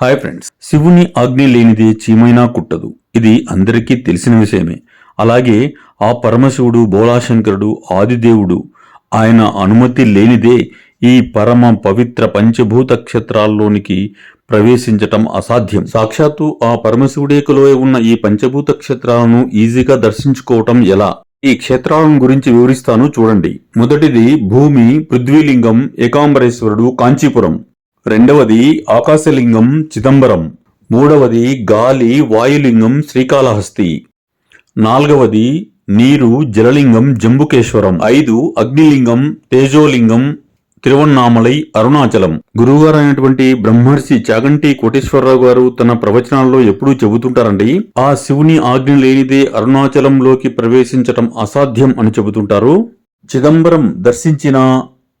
Hi friends శివుని ఆజ్ఞ లేనిదే చీమైనా కుట్టదు. ఇది అందరికీ తెలిసిన విషయమే. అలాగే ఆ పరమశివుడు బోళాశంకరుడు ఆదిదేవుడు ఆయన అనుమతి లేనిదే ఈ పరమ పవిత్ర పంచభూత క్షేత్రాల్లోనికి ప్రవేశించటం అసాధ్యం. సాక్షాత్తు ఆ పరమశివుడే ఉన్న ఈ పంచభూత క్షేత్రాలను ఈజీగా దర్శించుకోవటం ఎలా? ఈ క్షేత్రాలను గురించి వివరిస్తాను చూడండి. మొదటిది భూమి పృథ్వీలింగం ఏకాంబరేశ్వరుడు కాంచీపురం. రెండవది ఆకాశలింగం చిదంబరం. మూడవది గాలి వాయులింగం శ్రీకాళహస్తి. నాలుగవది నీరు జలలింగం జంబుకేశ్వరం. ఐదు అగ్నిలింగం తేజోలింగం తిరువన్నామలై అరుణాచలం. గురువుగారు అయినటువంటి బ్రహ్మర్షి చాగంటి కోటేశ్వరరావు గారు తన ప్రవచనాల్లో ఎప్పుడూ చెబుతుంటారండి ఆ శివుని ఆజ్ఞ లేనిదే అరుణాచలంలోకి ప్రవేశించటం అసాధ్యం అని చెబుతుంటారు. చిదంబరం దర్శించిన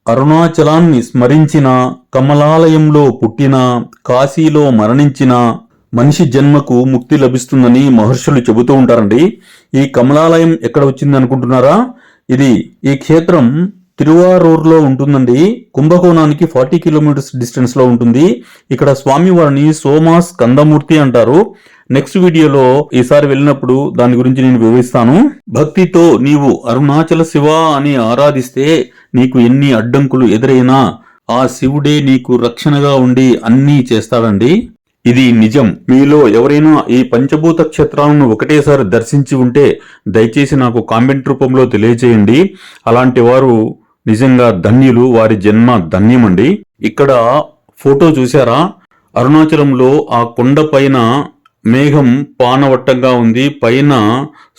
అరుణాచలాన్ని స్మరించిన కమలాలయంలో పుట్టిన కాశీలో మరణించిన మనిషి జన్మకు ముక్తి లభిస్తుందని మహర్షులు చెబుతూ ఉంటారండి. ఈ కమలాలయం ఎక్కడ వచ్చింది అనుకుంటున్నారా ఇది ఈ క్షేత్రం తిరువారూరులో ఉంటుందండి. కుంభకోణానికి ఫార్టీ కిలోమీటర్స్ డిస్టెన్స్లో ఉంటుంది. ఇక్కడ స్వామివారిని సోమాస్ కందమూర్తి అంటారు. నెక్స్ట్ వీడియోలో ఈసారి వెళ్ళినప్పుడు దాని గురించి నేను వివరిస్తాను. భక్తితో నీవు అరుణాచల శివ అని ఆరాధిస్తే నీకు ఎన్ని అడ్డంకులు ఎదురైనా ఆ శివుడే నీకు రక్షణగా ఉండి అన్నీ చేస్తాడండి. ఇది నిజం. మీలో ఎవరైనా ఈ పంచభూత క్షేత్రాలను ఒకటేసారి దర్శించి ఉంటే దయచేసి నాకు కామెంట్ రూపంలో తెలియజేయండి. అలాంటి వారు నిజంగా ధన్యులు వారి జన్మ ధన్యమండి. ఇక్కడ ఫోటో చూసారా అరుణాచలంలో ఆ కొండ పైన మేఘం పానవట్టంగా ఉంది. పైన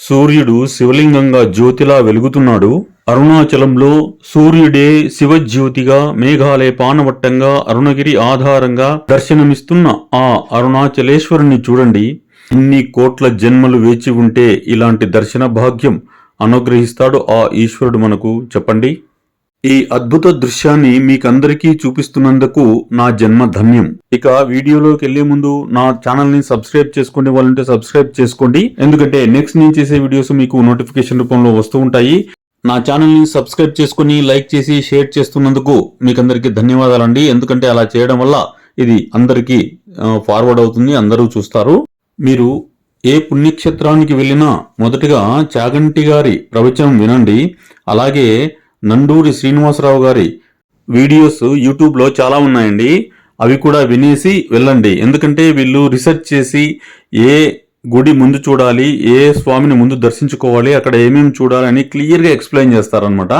సూర్యుడు శివలింగంగా జ్యోతిలా వెలుగుతున్నాడు. అరుణాచలంలో సూర్యుడే శివజ్యోతిగా మేఘాలయ పానవట్టంగా అరుణగిరి ఆధారంగా దర్శనమిస్తున్న ఆ అరుణాచలేశ్వరుని చూడండి. ఇన్ని కోట్ల జన్మలు వేచి ఉంటే ఇలాంటి దర్శన భాగ్యం అనుగ్రహిస్తాడు ఆ ఈశ్వరుడు మనకు. చెప్పండి. ఈ అద్భుత దృశ్యాన్ని మీకందరికీ చూపిస్తున్నందుకు నా జన్మ ధన్యం. ఇక వీడియోలోకి వెళ్ళే ముందు నా ఛానల్ని సబ్స్క్రైబ్ చేసుకునే వాళ్ళంటే సబ్స్క్రైబ్ చేసుకోండి. ఎందుకంటే నెక్స్ట్ నేను చేసే వీడియోస్ మీకు నోటిఫికేషన్ రూపంలో వస్తూ ఉంటాయి. నా ఛానల్ని సబ్స్క్రైబ్ చేసుకుని లైక్ చేసి షేర్ చేస్తున్నందుకు మీకందరికీ ధన్యవాదాలండి. ఎందుకంటే అలా చేయడం వల్ల ఇది అందరికీ ఫార్వర్డ్ అవుతుంది అందరూ చూస్తారు. మీరు ఏ పుణ్యక్షేత్రానికి వెళ్ళినా మొదటిగా చాగంటి గారి ప్రవచనం వినండి. అలాగే నండూరి శ్రీనివాసరావు గారి వీడియోస్ యూట్యూబ్లో చాలా ఉన్నాయండి. అవి కూడా వినేసి వెళ్ళండి. ఎందుకంటే వీళ్ళు రీసెర్చ్ చేసి ఏ గుడి ముందు చూడాలి ఏ స్వామిని ముందు దర్శించుకోవాలి అక్కడ ఏమేమి చూడాలి అని క్లియర్గా ఎక్స్ప్లెయిన్ చేస్తారనమాట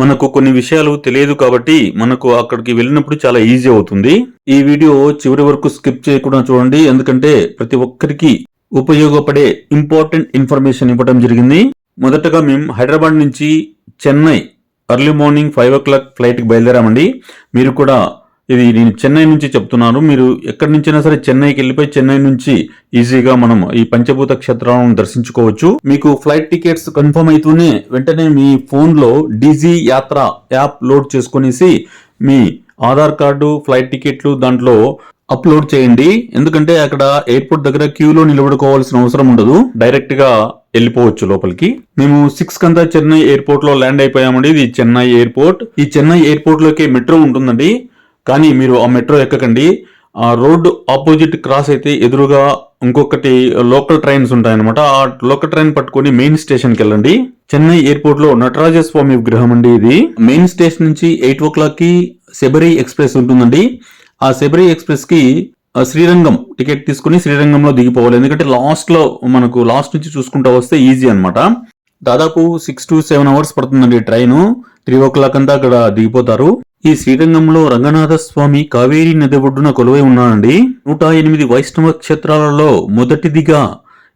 మనకు కొన్ని విషయాలు తెలియదు కాబట్టి మనకు అక్కడికి వెళ్ళినప్పుడు చాలా ఈజీ అవుతుంది. ఈ వీడియో చివరి వరకు స్కిప్ చేయకుండా చూడండి. ఎందుకంటే ప్రతి ఒక్కరికి ఉపయోగపడే ఇంపార్టెంట్ ఇన్ఫర్మేషన్ ఇవ్వడం జరిగింది. మొదటగా మేము హైదరాబాద్ నుంచి Chennai early morning five o'clock ఫ్లైట్కి బయలుదేరామండి. మీరు కూడా ఇది నేను చెన్నై నుంచి చెప్తున్నాను. మీరు ఎక్కడి నుంచైనా సరే చెన్నైకి వెళ్ళిపోయి చెన్నై నుంచి ఈజీగా మనం ఈ పంచభూత క్షేత్రాలను దర్శించుకోవచ్చు. మీకు ఫ్లైట్ టికెట్స్ కన్ఫర్మ్ అవుతూనే వెంటనే మీ ఫోన్లో డీజీ యాత్ర యాప్ లోడ్ చేసుకునేసి మీ ఆధార్ కార్డు ఫ్లైట్ టికెట్లు దాంట్లో అప్లోడ్ చేయండి. ఎందుకంటే అక్కడ ఎయిర్పోర్ట్ దగ్గర క్యూలో నిలబడుకోవాల్సిన అవసరం ఉండదు. డైరెక్ట్గా వెళ్ళిపోవచ్చు లోపలికి. మేము సిక్స్ కంతా చెన్నై ఎయిర్పోర్ట్లో ల్యాండ్ అయిపోయామండి. ఇది చెన్నై ఎయిర్పోర్ట్. ఈ చెన్నై ఎయిర్పోర్ట్లోకి మెట్రో ఉంటుందండి. కానీ మీరు ఆ మెట్రో ఎక్కకండి. ఆ రోడ్డు ఆపోజిట్ క్రాస్ అయితే ఎదురుగా ఇంకొకటి లోకల్ ట్రైన్స్ ఉంటాయన్నమాట. ఆ లోకల్ ట్రైన్ పట్టుకొని మెయిన్ స్టేషన్కి వెళ్ళండి. చెన్నై ఎయిర్పోర్ట్లో నటరాజ స్వామి విగ్రహం అండి ఇది. మెయిన్ స్టేషన్ నుంచి ఎయిట్ ఓ క్లాక్కి శబరి ఎక్స్ప్రెస్ ఉంటుందండి. ఆ శబరి ఎక్స్ప్రెస్కి శ్రీరంగం టికెట్ తీసుకుని శ్రీరంగంలో దిగిపోవాలి. ఎందుకంటే లాస్ట్లో మనకు లాస్ట్ నుంచి చూసుకుంటా వస్తే ఈజీ అనమాట దాదాపు సిక్స్ టు సెవెన్ అవర్స్ పడుతుందండి ట్రైన్ త్రీ ఓ క్లాక్ అంతా అక్కడ దిగిపోతారు. ఈ శ్రీరంగంలో రంగనాథ స్వామి కావేరీ నది ఒడ్డున కొలువై ఉన్నానండి నూట ఎనిమిది వైష్ణవ క్షేత్రాలలో మొదటిదిగా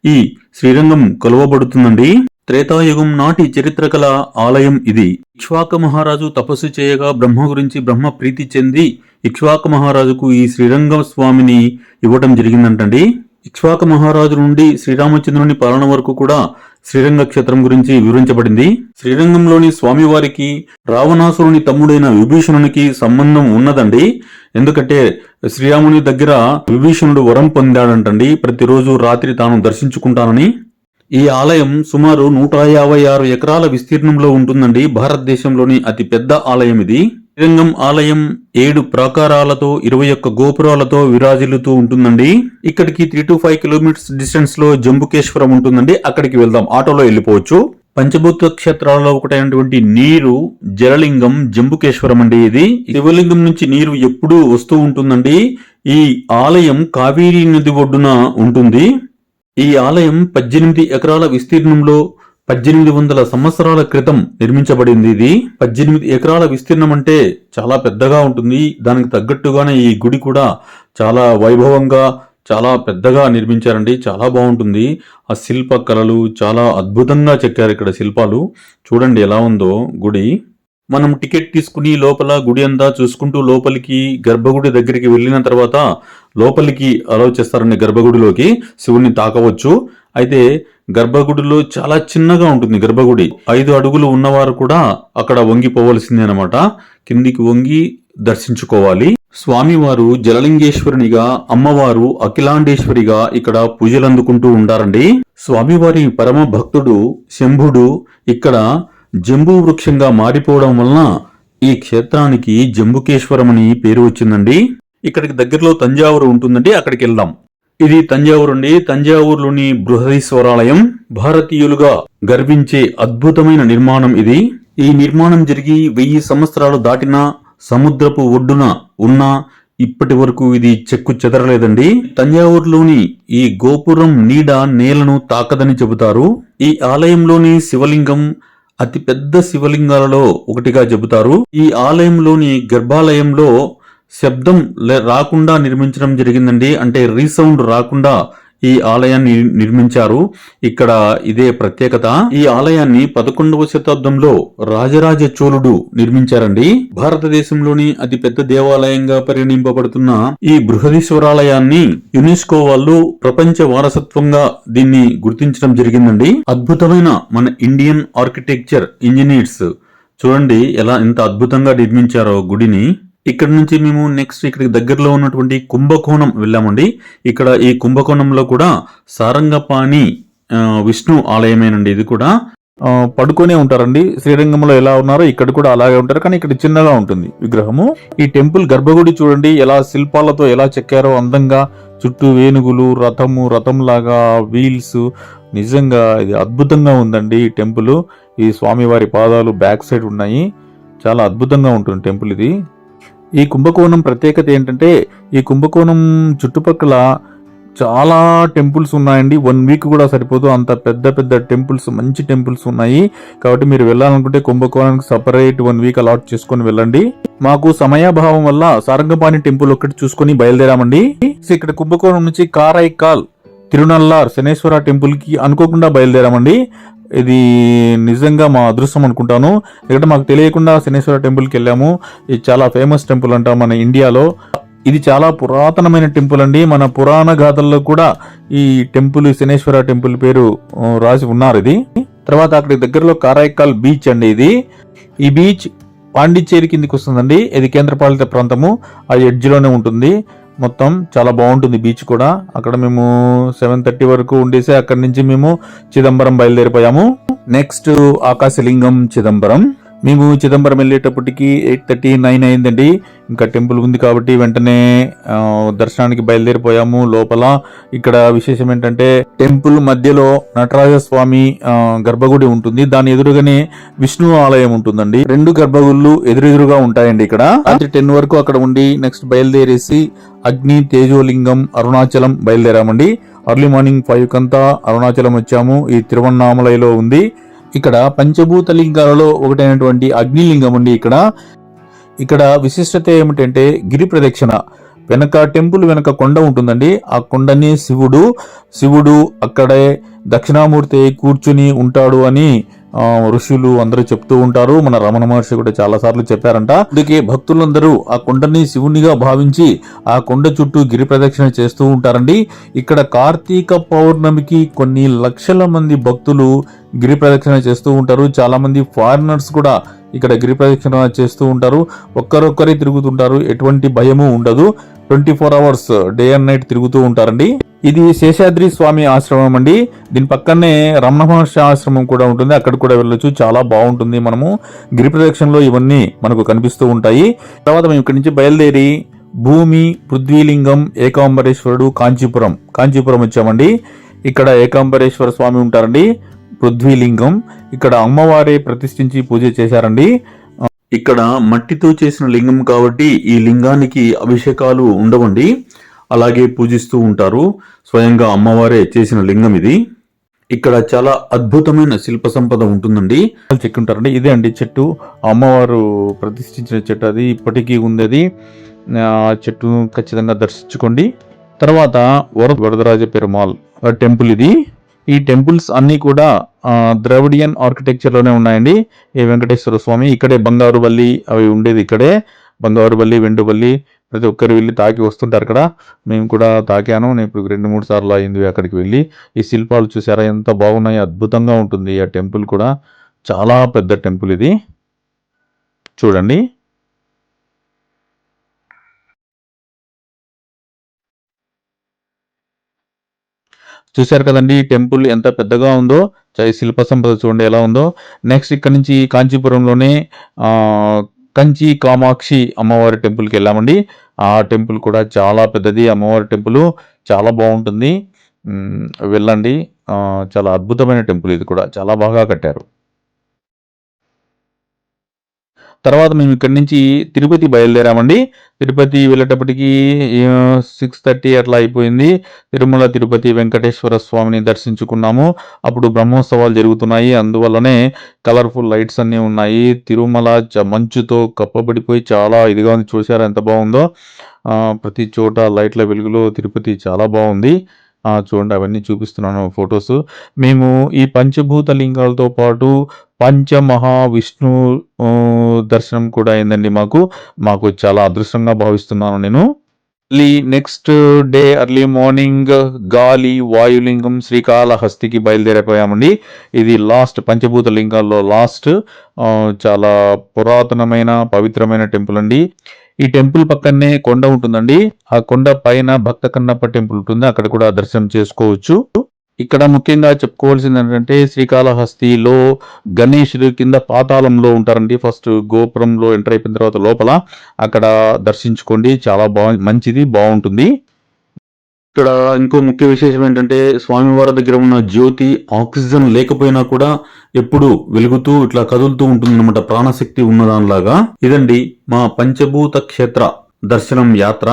ఈ శ్రీరంగం కొలువబడుతుందండి. త్రేతాయుగం నాటి చరిత్రకల ఆలయం ఇది. ఇక్ష్వాక మహారాజు తపస్సు చేయగా బ్రహ్మ గురించి బ్రహ్మ ప్రీతి చెంది ఇక్ష్వాక మహారాజుకు ఈ శ్రీరంగ స్వామిని ఇవ్వటం జరిగిందంటండి. ఇక్ష్వాక మహారాజు నుండి శ్రీరామచంద్రుని పాలన వరకు కూడా శ్రీరంగ క్షేత్రం గురించి వివరించబడింది. శ్రీరంగంలోని స్వామివారికి రావణాసురుని తమ్ముడైన విభీషణునికి సంబంధం ఉన్నదండి. ఎందుకంటే శ్రీరాముని దగ్గర విభీషణుడు వరం పొందాడంటండి. ప్రతిరోజు రాత్రి తాను దర్శించుకుంటానని. ఈ ఆలయం సుమారు నూట యాభై ఆరు ఎకరాల విస్తీర్ణంలో ఉంటుందండి. భారతదేశంలోని అతి పెద్ద ఆలయం ఇది. శ్రీరంగం ఆలయం ఏడు ప్రాకారాలతో ఇరవై ఒక్క గోపురాలతో విరాజిల్లుతూ ఉంటుందండి. ఇక్కడికి త్రీ టు ఫైవ్ కిలోమీటర్స్ డిస్టెన్స్లో జంబుకేశ్వరం ఉంటుందండి. అక్కడికి వెళ్దాం. ఆటోలో వెళ్ళిపోవచ్చు. పంచభూత క్షేత్రాలలో ఒకటైనటువంటి నీరు జలలింగం జంబుకేశ్వరం అండి ఇది. శివలింగం నుంచి నీరు ఎప్పుడూ వస్తూ ఉంటుందండి. ఈ ఆలయం కావేరీ నది ఒడ్డున ఉంటుంది. ఈ ఆలయం పద్దెనిమిది ఎకరాల విస్తీర్ణంలో పద్దెనిమిది వందల సంవత్సరాల క్రితం నిర్మించబడింది ఇది. పద్దెనిమిది ఎకరాల విస్తీర్ణం అంటే చాలా పెద్దగా ఉంటుంది. దానికి తగ్గట్టుగానే ఈ గుడి కూడా చాలా వైభవంగా చాలా పెద్దగా నిర్మించారండి. చాలా బాగుంటుంది. ఆ శిల్ప కళలు చాలా అద్భుతంగా చెక్కారు ఇక్కడ శిల్పాలు. చూడండి ఎలా ఉందో గుడి. మనం టికెట్ తీసుకుని లోపల గుడి అంతా చూసుకుంటూ లోపలికి గర్భగుడి దగ్గరికి వెళ్ళిన తర్వాత లోపలికి అలౌ చేస్తారండి గర్భగుడిలోకి శివుణ్ణి తాకవచ్చు. అయితే గర్భగుడిలో చాలా చిన్నగా ఉంటుంది గర్భగుడి. ఐదు అడుగులు ఉన్నవారు కూడా అక్కడ వంగిపోవలసిందే అనమాట కిందికి వంగి దర్శించుకోవాలి. స్వామివారు జలలింగేశ్వరునిగా అమ్మవారు అఖిలాండేశ్వరిగా ఇక్కడ పూజలు అందుకుంటూ ఉంటారండి స్వామివారి పరమ భక్తుడు శంభుడు ఇక్కడ జంబూ వృక్షంగా మారిపోవడం వలన ఈ క్షేత్రానికి జంబుకేశ్వరం అని పేరు వచ్చిందండి. ఇక్కడికి దగ్గరలో తంజావూరు ఉంటుందండి. అక్కడికి వెళ్దాం. ఇది తంజావూరు అండి. తంజావూరులోని బృహదీశ్వరాలయం భారతీయులుగా గర్వించే అద్భుతమైన నిర్మాణం ఇది. ఈ నిర్మాణం జరిగి వెయ్యి సంవత్సరాలు దాటినా సముద్రపు ఒడ్డున ఉన్న ఇప్పటి వరకు ఇది చెక్కు చెదరలేదండి. తంజావూరులోని ఈ గోపురం నీడ నేలను తాకదని చెబుతారు. ఈ ఆలయంలోని శివలింగం అతి పెద్ద శివలింగాలలో ఒకటిగా చెబుతారు. ఈ ఆలయంలోని గర్భాలయంలో శబ్దం లే- రాకుండా నిర్మించడం జరిగిందండి. అంటే రీసౌండ్ రాకుండా ఈ ఆలయాన్ని నిర్మించారు. ఇక్కడ ఇదే ప్రత్యేకత. ఈ ఆలయాన్ని పదకొండవ శతాబ్దంలో రాజరాజ చోళుడు నిర్మించారండి. భారతదేశంలోని అతి పెద్ద దేవాలయంగా పరిగణింపబడుతున్న ఈ బృహదీశ్వరాలయాన్ని యునెస్కో వాళ్ళు ప్రపంచ వారసత్వంగా దీన్ని గుర్తించడం జరిగిందండి. అద్భుతమైన మన ఇండియన్ ఆర్కిటెక్చర్ ఇంజనీర్స్. చూడండి ఎలా ఎంత అద్భుతంగా నిర్మించారో గుడిని. ఇక్కడ నుంచి మేము నెక్స్ట్ ఇక్కడికి దగ్గరలో ఉన్నటువంటి కుంభకోణం వెళ్ళామండి. ఇక్కడ ఈ కుంభకోణంలో కూడా సారంగపాణి విష్ణు ఆలయమేనండి ఇది కూడా. పడుకునే పడుకొనే ఉంటారండి. శ్రీరంగంలో ఎలా ఉన్నారో ఇక్కడ కూడా అలాగే ఉంటారు. కానీ ఇక్కడ చిన్నగా ఉంటుంది విగ్రహము. ఈ టెంపుల్ గర్భగుడి చూడండి. ఎలా శిల్పాలతో ఎలా చెక్కారో అందంగా. చుట్టూ వేణుగులు రథము రథంలాగా వీల్స్. నిజంగా ఇది అద్భుతంగా ఉందండి ఈ టెంపుల్. ఈ స్వామివారి పాదాలు బ్యాక్ సైడ్ ఉన్నాయి. చాలా అద్భుతంగా ఉంటుంది టెంపుల్ ఇది. ఈ కుంభకోణం ప్రత్యేకత ఏంటంటే ఈ కుంభకోణం చుట్టుపక్కల చాలా టెంపుల్స్ ఉన్నాయండి. వన్ వీక్ కూడా సరిపోదు. అంత పెద్ద పెద్ద టెంపుల్స్ మంచి టెంపుల్స్ ఉన్నాయి. కాబట్టి మీరు వెళ్ళాలనుకుంటే కుంభకోణానికి సపరేట్ వన్ వీక్ అలాట్ చేసుకొని వెళ్ళండి. మాకు సమయాభావం వల్ల సారంగపాణి టెంపుల్ ఒకటి చూసుకొని బయలుదేరామండి. ఇక్కడ కుంభకోణం నుంచి కారైకాల్ తిరునల్లార్ శనేశ్వర టెంపుల్కి అనుకోకుండా బయలుదేరామండి. ఇది నిజంగా మా అదృష్టం అనుకుంటాను. ఎందుకంటే మాకు తెలియకుండా శనేశ్వర టెంపుల్కి వెళ్ళాము. ఇది చాలా ఫేమస్ టెంపుల్ అంట మన ఇండియాలో. ఇది చాలా పురాతనమైన టెంపుల్ అండి. మన పురాణ గాథల్లో కూడా ఈ టెంపుల్ శనేశ్వర టెంపుల్ పేరు రాసి ఉన్నారు ఇది. తర్వాత అక్కడి దగ్గరలో కారైకాల్ బీచ్ అండి ఇది. ఈ బీచ్ పాండిచ్చేరి కిందికి వస్తుందండి. ఇది కేంద్రపాలిత ప్రాంతము. ఆ ఎడ్జ్లోనే ఉంటుంది. మొత్తం చాలా బాగుంటుంది బీచ్ కూడా. అక్కడ మేము సెవెన్ థర్టీ వరకు ఉండేసి అక్కడి నుంచి మేము చిదంబరం బయలుదేరిపోయాము. నెక్స్ట్ ఆకాశలింగం చిదంబరం. మేము చిదంబరం వెళ్ళేటప్పటికి ఎయిట్ థర్టీ నైన్ అయిందండి. ఇంకా టెంపుల్ ఉంది కాబట్టి వెంటనే దర్శనానికి బయలుదేరిపోయాము. లోపల ఇక్కడ విశేషం ఏంటంటే టెంపుల్ మధ్యలో నటరాజ స్వామి గర్భగుడి ఉంటుంది. దాని ఎదురుగానే విష్ణు ఆలయం ఉంటుందండి. రెండు గర్భగుళ్ళు ఎదురెదురుగా ఉంటాయండి ఇక్కడ. రాత్రి టెన్ వరకు అక్కడ ఉండి నెక్స్ట్ బయలుదేరేసి అగ్ని తేజోలింగం అరుణాచలం బయలుదేరామండి. అర్లీ మార్నింగ్ ఫైవ్ కంతా అరుణాచలం వచ్చాము. ఈ తిరువన్నామలైలో ఉంది. ఇక్కడ పంచభూత లింగాలలో ఒకటైనటువంటి అగ్నిలింగం ఉంది ఇక్కడ. ఇక్కడ విశిష్టత ఏమిటంటే గిరి ప్రదక్షిణ. వెనక టెంపుల్ వెనక కొండ ఉంటుందండి. ఆ కొండని శివుడు. శివుడు అక్కడే దక్షిణామూర్తి కూర్చుని ఉంటాడు అని ఋషులు అందరూ చెప్తూ ఉంటారు. మన రమణ మహర్షి కూడా చాలా సార్లు చెప్పారంట. అందుకే భక్తులందరూ ఆ కొండని శివునిగా భావించి ఆ కొండ చుట్టూ గిరి ప్రదక్షిణ చేస్తూ ఉంటారండి. ఇక్కడ కార్తీక పౌర్ణమికి కొన్ని లక్షల మంది భక్తులు గిరి ప్రదక్షిణ చేస్తూ ఉంటారు. చాలామంది ఫారినర్స్ కూడా ఇక్కడ గిరి ప్రదక్షిణ చేస్తూ ఉంటారు. ఒక్కరొక్కరే తిరుగుతుంటారు. ఎటువంటి భయము ఉండదు. Twenty four hours day and night తిరుగుతూ ఉంటారండి. ఇది శేషాద్రి స్వామి ఆశ్రమం అండి. దీని పక్కనే రమణ మహర్షి ఆశ్రమం కూడా ఉంటుంది. అక్కడ కూడా వెళ్ళొచ్చు. చాలా బాగుంటుంది మనము. గిరి ప్రదక్షిణలో ఇవన్నీ మనకు కనిపిస్తూ ఉంటాయి. తర్వాత మేము ఇక్కడి నుంచి బయలుదేరి భూమి పృథ్వీలింగం ఏకాంబరేశ్వరుడు కాంచీపురం. కాంచీపురం వచ్చామండి. ఇక్కడ ఏకాంబరేశ్వర స్వామి ఉంటారండి. పృథ్వీలింగం ఇక్కడ అమ్మవారే ప్రతిష్ఠించి పూజ చేశారండి. ఇక్కడ మట్టితో చేసిన లింగం కాబట్టి ఈ లింగానికి అభిషేకాలు ఉండవండి. అలాగే పూజిస్తూ ఉంటారు. స్వయంగా అమ్మవారే చేసిన లింగం ఇది. ఇక్కడ చాలా అద్భుతమైన శిల్ప సంపద ఉంటుందండి. చెక్కి ఉంటారండి. ఇదే అండి చెట్టు. అమ్మవారు ప్రతిష్ఠించిన చెట్టు అది. ఇప్పటికీ ఉంది అది ఆ చెట్టు ఖచ్చితంగా దర్శించుకోండి. తర్వాత వర వరదరాజ పెరుమాల్ టెంపుల్ ఇది. ఈ టెంపుల్స్ అన్నీ కూడా ద్రవిడియన్ ఆర్కిటెక్చర్లోనే ఉన్నాయండి. ఈ వెంకటేశ్వర స్వామి ఇక్కడే బంగారుబల్లి అవి ఉండేది ఇక్కడే. బంగారుబల్లి వెండుబల్లి ప్రతి ఒక్కరు వెళ్ళి తాకి వస్తుంటారు అక్కడ. మేము కూడా తాకాను. నేను ఇప్పుడు రెండు మూడు సార్లు అయింది అక్కడికి వెళ్ళి. ఈ శిల్పాలు చూసారా? ఎంత బాగున్నాయి. అద్భుతంగా ఉంటుంది. ఆ టెంపుల్ కూడా. చాలా పెద్ద టెంపుల్ ఇది. చూడండి. చూశారు కదండి ఈ టెంపుల్ ఎంత పెద్దగా ఉందో శిల్ప సంపద చూడండి ఎలా ఉందో. నెక్స్ట్ ఇక్కడ నుంచి కాంచీపురంలోనే కంచి కామాక్షి అమ్మవారి టెంపుల్కి వెళ్ళామండి. ఆ టెంపుల్ కూడా చాలా పెద్దది అమ్మవారి టెంపుల్ చాలా బాగుంటుంది. వెళ్ళండి. చాలా అద్భుతమైన టెంపుల్ ఇది కూడా చాలా బాగా కట్టారు. తర్వాత మేము ఇక్కడి నుంచి తిరుపతి బయలుదేరామండి. తిరుపతి వెళ్ళేటప్పటికి సిక్స్ థర్టీ అట్లా అయిపోయింది. తిరుమల తిరుపతి వెంకటేశ్వర స్వామిని దర్శించుకున్నాము. అప్పుడు బ్రహ్మోత్సవాలు జరుగుతున్నాయి. అందువల్లనే కలర్ఫుల్ లైట్స్ అన్నీ ఉన్నాయి. తిరుమల చ- మంచుతో కప్పబడిపోయి చాలా ఇదిగా ఉంది. చూసారా ఎంత బాగుందో. ప్రతి చోట లైట్ల వెలుగులో తిరుపతి చాలా బాగుంది. చూడండి అవన్నీ చూపిస్తున్నాను ఫొటోస్. మేము ఈ పంచభూత లింగాలతో పాటు పంచమహా విష్ణు దర్శనం కూడా అయిందండి మాకు. మాకు చాలా అదృష్టంగా భావిస్తున్నాను నేను. నెక్స్ట్ డే అర్లీ మార్నింగ్ గాలి వాయులింగం శ్రీకాళహస్తికి బయలుదేరిపోయామండి. ఇది లాస్ట్ పంచభూత లింగాల్లో లాస్ట్. చాలా పురాతనమైన పవిత్రమైన టెంపుల్ అండి. ఈ టెంపుల్ పక్కనే కొండ ఉంటుందండి. ఆ కొండ పైన భక్త కన్నప్ప టెంపుల్ ఉంటుంది. అక్కడ కూడా దర్శనం చేసుకోవచ్చు. ఇక్కడ ముఖ్యంగా చెప్పుకోవాల్సింది ఏంటంటే శ్రీకాళహస్తిలో గణేషుడు కింద పాతాళంలో ఉంటారండి. ఫస్ట్ గోపురంలో ఎంటర్ అయిపోయిన తర్వాత లోపల అక్కడ దర్శించుకోండి. చాలా బాగు మంచిది బాగుంటుంది. ఇక్కడ ఇంకో ముఖ్య విశేషం ఏంటంటే స్వామివారి దగ్గర ఉన్న జ్యోతి ఆక్సిజన్ లేకపోయినా కూడా ఎప్పుడు వెలుగుతూ ఇట్లా కదులుతూ ఉంటుందన్నమాట. ప్రాణశక్తి ఉన్నదానిలాగా ఇదండి మా పంచభూత క్షేత్ర దర్శనం యాత్ర.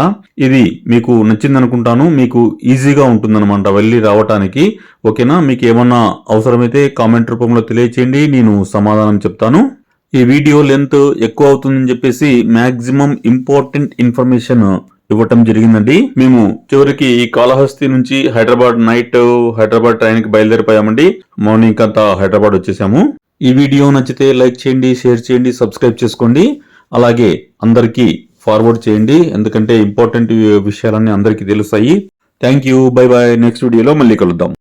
ఇది మీకు నచ్చింది అనుకుంటాను మీకు ఈజీగా ఉంటుందన్నమాట వెళ్ళి రావటానికి. ఓకేనా? మీకు ఏమన్నా అవసరమైతే కామెంట్ రూపంలో తెలియచేయండి. నేను సమాధానం చెప్తాను. ఈ వీడియో లెంత్ ఎక్కువ అవుతుందని చెప్పేసి మ్యాక్సిమం ఇంపార్టెంట్ ఇన్ఫర్మేషన్ ఇవ్వటం జరిగిందండి. మేము చివరికి ఈ కాళహస్తి నుంచి హైదరాబాద్ నైట్ హైదరాబాద్ ట్రైన్కి బయలుదేరిపోయామండి. మార్నింగ్ అంతా హైదరాబాద్ వచ్చేసాము. ఈ వీడియో నచ్చితే లైక్ చేయండి షేర్ చేయండి సబ్స్క్రైబ్ చేసుకోండి. అలాగే అందరికీ ఫార్వర్డ్ చేయండి. ఎందుకంటే ఇంపార్టెంట్ విషయాలన్నీ అందరికీ తెలుస్తాయి. Thank you. Bye bye. Next వీడియోలో మళ్ళీ కలుద్దాం.